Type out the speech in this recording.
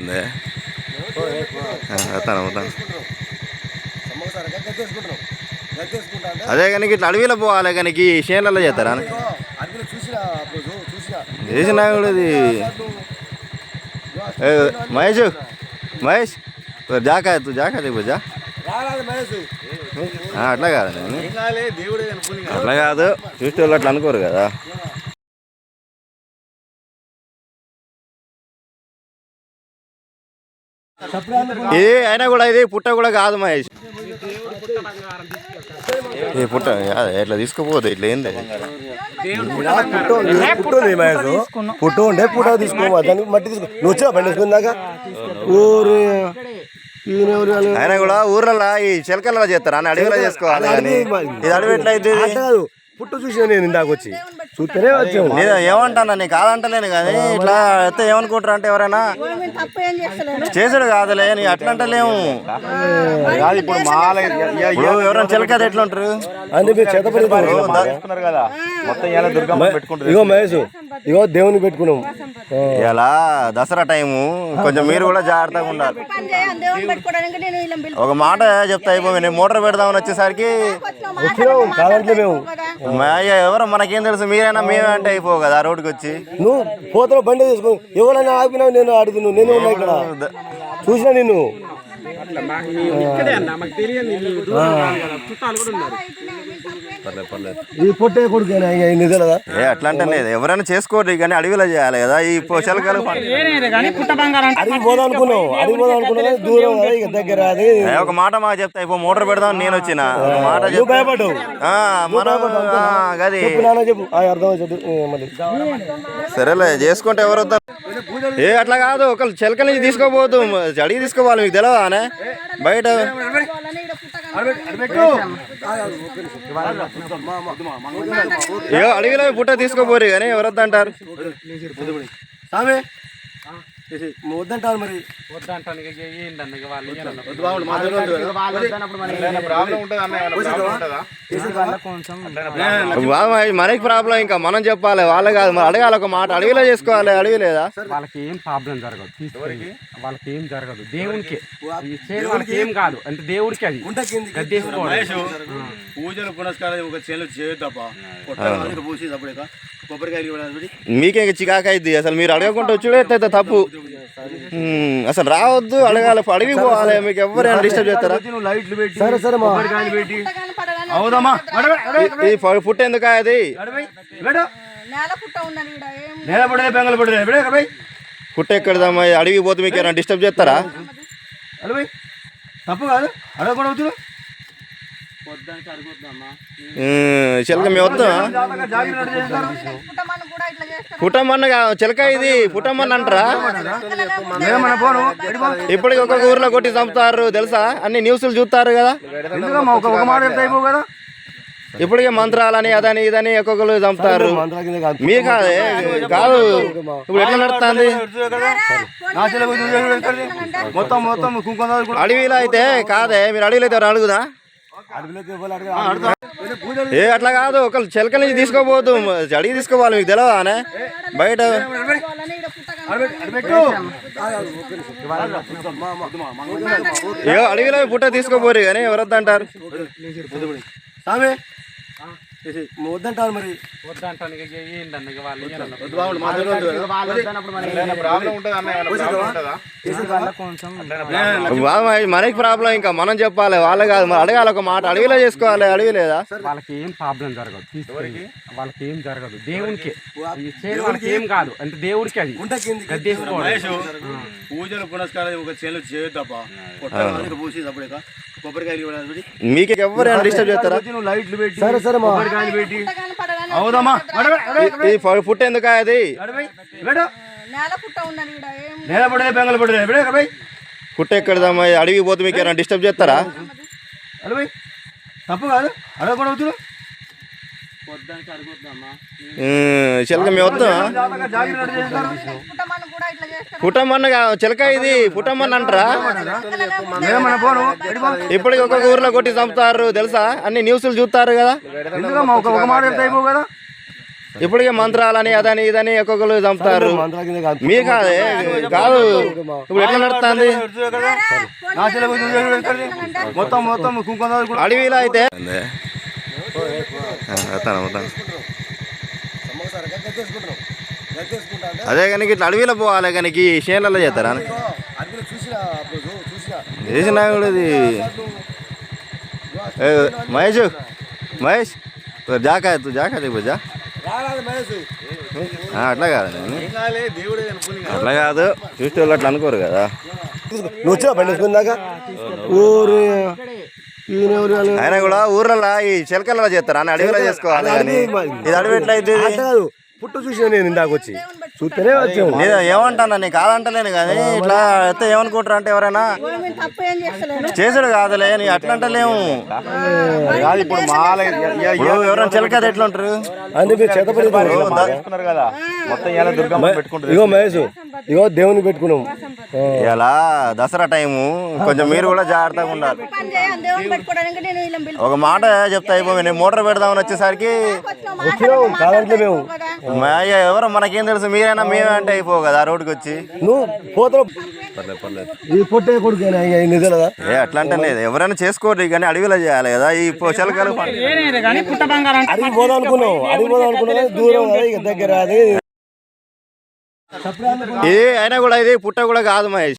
అందే. అదే కానీ ఇట్లా అడవిలో పోవాలి కానీ చేనులలో చేస్తారా? చూసిన కూడా ఇది మహేష్ మహేష్ జాకా తు జాకా చెప్పు జా. అట్లా కాదు అట్లా కాదు చూస్తే వాళ్ళు అట్లా అనుకోరు కదా. ఇది అయినా కూడా ఇది పుట్ట కూడా కాదు మహేష్. ఈ పుట్ట ఇట్లా తీసుకుపోదు ఇట్లా ఏంది పుట్టు ఉంది మహేష్? పుట్టు ఉండే పుట్ట తీసుకోవాలి దానికి మట్టి తీసుకో నువ్వు వచ్చినా బండి ఊరు? అయినా కూడా ఊర్లలో ఈ చిలకల్లో చేస్తారు? అని అడవిలో చేసుకోవాలి ఇది అడవి ఎట్లా కాదు. పుట్టు చూసిన నేను ఇందాక వచ్చి చూస్తేనే వచ్చాము. నేను ఏమంటాను నేను కాదంటలేను కానీ ఇట్లా అయితే ఏమనుకుంటారు అంటే ఎవరైనా? చేసుడు కాదులే నీ అట్లా అంటలేము కాదు ఇప్పుడు మాల ఇప్పుడు ఎవరైనా చిలక ఎట్లా ఉంటారు? మీరు చేతపడి కదా. మొత్తం ఇలా దుర్గమ్మ పెట్టుకుంటారు ఇగో మహేష్ ఇగో దేవుని పెట్టుకున్నాం. ఆ. ఇలా దసరా టైము. కొంచెం మీరు కూడా జాగ్రత్తగా ఉండాలి. ఒక మాట చెప్తా అయిపోయి నేను మోటార్ పెడదామని వచ్చేసరికి ఎవరో? మనకేం తెలుసు? మీరైనా మేమే అంటే అయిపో కదా ఆ రోడ్డుకి వచ్చి. నువ్వు పోతున్నావు బండి తీసుకో ఎవరైనా ఆపినావు నేను అడుగును నేను ఉన్నా ఇక్కడ. చూసినా నిన్ను? ఈ పొట్టే కొడుకు నిజలదా? ఏ అట్లా అంటే లేదు. ఎవరైనా చేసుకోరు కానీ అడవిలో చేయాలి కదా ఈ పొ- చిలకలు అడిగి పోదాం అనుకున్నావు అడిగి పోదాం అనుకున్నావు కానీ దూరం కదా ఇక దగ్గర అది. ఏ, ఒక మాట మాకు చెప్తా అయిపో మోటార్ పెడదాం నేను వచ్చిన. ఒక మాట నువ్వు చెప్తా. భయపడ్డావు. ఆ, మనం ఆ, గది. చెప్పు నాన్న చెప్పు. ఆ, అర్థం చెప్పు ఏ, మళ్ళీ. సరేలే చేసుకుంటే ఎవరు వస్తారు ఏ అట్లా కాదు ఒక చిలక నుంచి తీసుకోపోదు అడిగి తీసుకోవాలి మీకు తెలియదానే బయట. ఏ అడవిలో పుట్ట తీసుకోపోరు కానీ ఎవరొద్దంటారు? వద్దంటారు మరి. ఇది మనకి ప్రాబ్లం ఇంకా మనం చెప్పాలి. వాళ్ళే కాదు మరి అడగాలి ఒక మాట. అడవిలో చేసుకోవాలి అడవి లేదా వాళ్ళకి ఏం ప్రాబ్లం జరగదు. తీసుకెళ్ళి వాళ్ళకి ఏం జరగదు. దేవునికి. వాళ్ళకి ఏం కాదు. అంటే దేవుడికి అది. పూజలు పునస్కారాలు ఒక పూసి అప్పుడు కొబ్బరికాయలు మీకే చికాకు అయింది అసలు మీరు అడగకుండా అయితే తప్పు. అసలు రావద్దు అడగాలి అడిగి పోవాలి మీకు ఎవరైనా డిస్టర్బ్ చేస్తారా? నువ్వు లైట్లు పెట్టి సరే సరే పెట్టి. అవుదమ్మా ఎందుకు అది నేల పుట్ట ఉన్నది ఈడ ఏం నేల పడలే బెంగళ కబాయ్ పుట్ట ఎక్కడదమ్మా? అడవి పోతే మీకు ఏమైనా డిస్టర్బ్ చేస్తారా? తప్పు కాదు. అడగకుండా ఉమ్, చిలక మేము వద్దాం పుట్టమన్న చిలక ఇది పుట్టమన్న అంటారా? ఇప్పటికి ఒక్కొక్క ఊర్లో కొట్టి చంపుతారు తెలుసా? అన్ని న్యూస్లు చూస్తారు కదా? ఎందుకమ్మా? ఒక ఒక మాట చెప్తే అయిపోవు కదా? ఇప్పటికే మంత్రాలని అదని ఇదని ఒక్కొక్కరు చంపుతారు. మంత్రాల కింద కాదు. మీ కాదే కాదు ఇప్పుడు ఎట్లా నడుస్తుంది? అడవిలో అయితే కాదే మీరు అడవిలో అయితే అడుగుదా? ఏ అట్లా కాదు. ఒకళ్ళు చిలకల నుంచి తీసుకోపోదు అడిగి తీసుకోవాలి మీకు తెలియదానే బయట అడవిలో పుట్ట తీసుకోపోరు కానీ ఎవరు వద్దంటారు మరి? ఇక వాళ్ళు ఇది మనకి ప్రాబ్లం ఇంకా. మనం చెప్పాలి వాళ్ళే కాదు. మరి అడగాలి ఒక మాట. అడవిలో చేసుకోవాలి అడవి లేదా వాళ్ళకి ఏం ప్రాబ్లం జరగదు వాళ్ళకి ఏం జరగదు. దేవునికి. వాళ్ళకి ఏం కాదు. అంటే దేవుడికి అది. పూజలు పునస్కారాలు ఒక చేయొద్దబ్బా కొట్టాలి పూసి అప్పుడు కొబ్బరికాయలు మీకు ఎవరైనా డిస్టర్బ్ చేస్తారా? నువ్వు లైట్లు పెట్టి సరే సరే కొబ్బరికాయలు పెట్టి అవుదమ్మా ఈ పుట్ట ఎందుకు అది నేల పుట్ట ఉన్నది ఈడ ఏం నేల పడలే బెంగళ కబాయ్ పుట్ట ఎక్కడదమ్మా? అడవి పోతే మీకు ఏమైనా డిస్టర్బ్ చేస్తారా? అలబాయ్ తప్పు కాదు. అడగకుండా వచ్చుడు ఉమ్, చిలక మేము వద్దాం పుట్టమన్న చిలక ఇది పుట్టమన్న అంటారా? ఇప్పటికి ఒక్కొక్క ఊర్లో కొట్టి చంపుతారు తెలుసా? అన్ని న్యూస్లు చూస్తారు కదా? ఎందుకమ్మా? ఒక ఒక మాట చెప్తే అయిపోవు కదా? ఇప్పుడు ఇక మంత్రాలని అదని ఇదని ఒక్కొక్కరు చంపుతారు. మంత్రాల కింద కాదు. మీ కాదే కాదు. ఇప్పుడు ఎట్లా నడుస్తుంది? మొత్తం మొత్తం అడవిలో అయితే వస్తాను వస్తాను అదే కానీ ఇట్లా అడవిలో పోవాలి కానీ ఈ చేనులలో చేస్తారా? చూసిన కూడా ఇది మహేష్ మహేష్ జాకా తు జాకా దిగు జా అట్లా కాదు అట్లా కాదు. చూస్తే వాళ్ళు అట్లా అనుకోరు కదా. నువ్వు బండి వేసుకుందాక ఊరు? అయినా కూడా ఊర్లలో ఈ చిలకలలో చేస్తారు. అని అడవిలో చేసుకోవాలి ఇది అడవి ఎట్లా అయితే అట్లా కాదు. పుట్టు చూసిన నేను ఇందాకొచ్చి చూస్తేనే వచ్చాము నేను ఏమంటాను నేను కాదంటలేను కానీ ఇట్లా అయితే ఏమనుకుంటారు అంటే ఎవరైనా? చేసుడు కాదులే నీ అట్లా అంటలేము కాదు ఇప్పుడు మాల ఎవరైనా చిలక ఎట్లా ఉంటారు? అంటే మీరు చేతపడి కదా. మొత్తం ఇలా దుర్గమ్మ పెట్టుకుంటారు ఇగో మహేష్ ఇగో దేవుని పెట్టుకున్నాం. ఆ. ఇలా దసరా టైము కొంచెం మీరు కూడా జాగ్రత్తగా ఉండాలి. ఒక మాట చెప్తా అయిపోయి నేను మోటార్ పెడదామని వచ్చేసరికి మేము. కదా. మా అయ్య ఎవరో మనకేం తెలుసు మీరైనా మేమే అంటే అయిపోవు కదా ఆ రోడ్డుకి వచ్చి? నువ్వు పోతావు ఈ పొట్టే కొడుకు నిజలదా ఏ అట్లా అంటే లేదు. ఎవరైనా చేసుకోరు కానీ అడవిలో చేయాలి కదా ఈ చిలకలు కానీ పుట్ట బంగారం అడిగి పోదాం అనుకున్నావు అడిగి పోదాం అనుకున్నావు కానీ దూరం కదా ఇక దగ్గర అది. ఇది అయినా కూడా ఇది పుట్ట కూడా కాదు మహేష్.